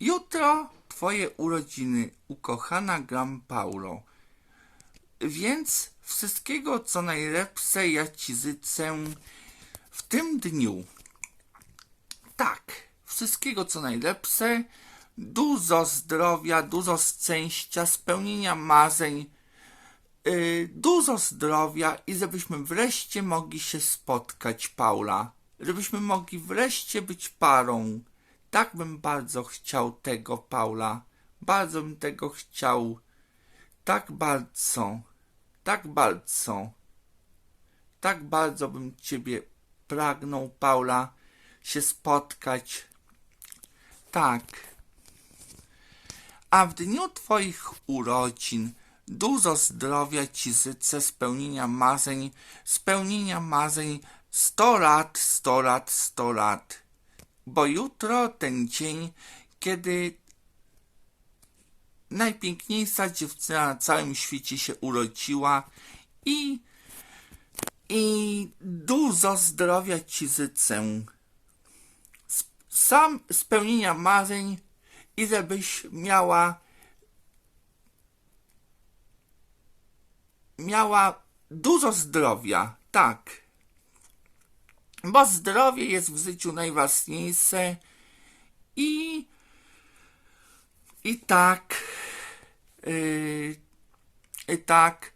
Jutro twoje urodziny, ukochana Gram Paulo. Więc wszystkiego co najlepsze ja ci życzę w tym dniu. Tak, wszystkiego co najlepsze, dużo zdrowia, dużo szczęścia, spełnienia marzeń, yy, dużo zdrowia i żebyśmy wreszcie mogli się spotkać, Paula. Żebyśmy mogli wreszcie być parą. Tak bym bardzo chciał tego, Paula. Bardzo bym tego chciał. Tak bardzo. Tak bardzo. Tak bardzo bym ciebie pragnął, Paula, się spotkać. Tak. A w dniu Twoich urodzin dużo zdrowia Ci życzę, spełnienia marzeń, spełnienia marzeń sto lat, sto lat, sto lat. Bo jutro ten dzień, kiedy najpiękniejsza dziewczyna na całym świecie się urodziła i i dużo zdrowia Ci życzę. Sam spełnienia marzeń i żebyś miała miała dużo zdrowia, tak. Bo zdrowie jest w życiu najważniejsze i i tak yy, i tak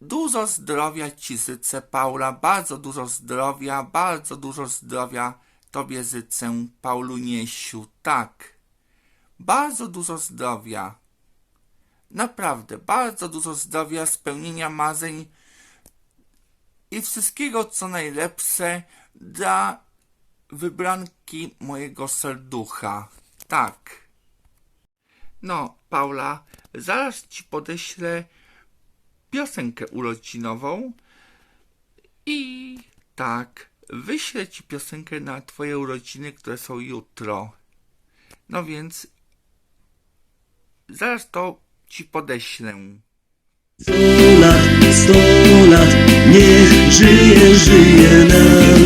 Dużo zdrowia Ci życzę, Paula, bardzo dużo zdrowia, bardzo dużo zdrowia Tobie życzę, Pauluniesiu, tak. Bardzo dużo zdrowia. Naprawdę, bardzo dużo zdrowia, spełnienia marzeń i wszystkiego, co najlepsze dla wybranki mojego serducha. Tak. No, Paula, zaraz Ci podeślę piosenkę urodzinową i tak, wyślę ci piosenkę na twoje urodziny, które są jutro. No więc zaraz to ci podeślę. Żyje, żyje nam.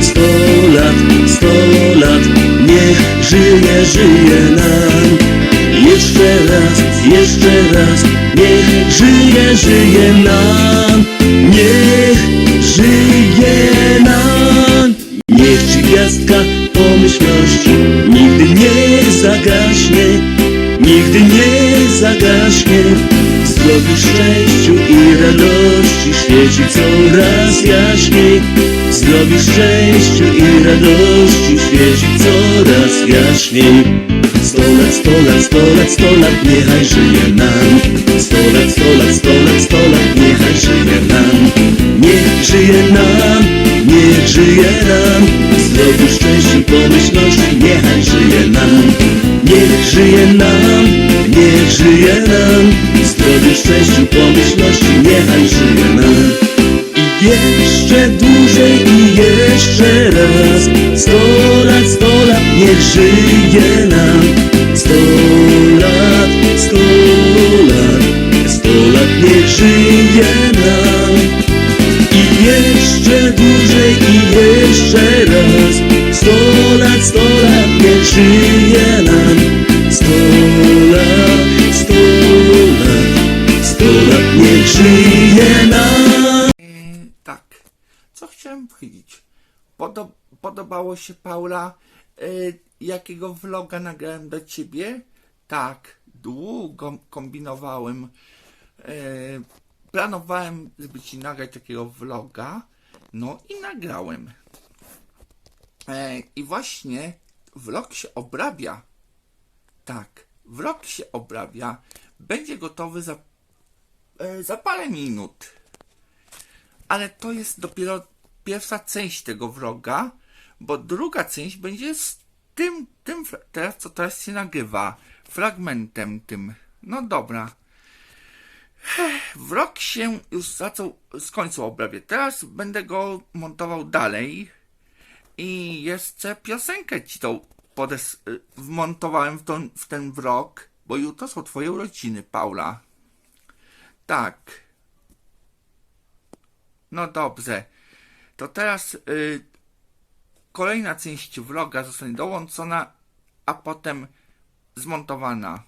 Sto lat, sto lat, niech żyje, żyje nam. Jeszcze raz, jeszcze raz, niech żyje, żyje nam. Niech żyje nam. Niech ci gwiazdka pomyślności nigdy nie zagaśnie, nigdy nie zagaśnie. Zdrowiu, szczęściu i radości świeci coraz jaśniej. Zdrowiu, szczęściu i radości świeci coraz jaśniej. Sto lat, sto lat, sto lat, sto lat, niechaj żyje nam. Sto lat, sto lat, sto lat, sto lat, niechaj żyje nam. Niech żyje nam, niech żyje nam. Zdrowiu, szczęściu, żyje nam. Zdrowiu, szczęściu, pomyślności, co chciałem powiedzieć? Podo- podobało się Paula, e, jakiego vloga nagrałem dla ciebie? Tak, długo kombinowałem. E, planowałem, żeby ci nagrać takiego vloga. No i nagrałem. E, I właśnie vlog się obrabia. Tak, vlog się obrabia. Będzie gotowy za, e, za parę minut. Ale to jest dopiero pierwsza część tego vloga, bo druga część będzie z tym, tym teraz, co teraz się nagrywa, fragmentem tym. No dobra. Vlog się już zaczął, skończył obrabię. Teraz będę go montował dalej i jeszcze piosenkę ci tą podes- y, wmontowałem w, tą, w ten vlog, bo jutro są twoje urodziny, Paula. Tak. No dobrze. To teraz y, kolejna część vloga zostanie dołączona a potem zmontowana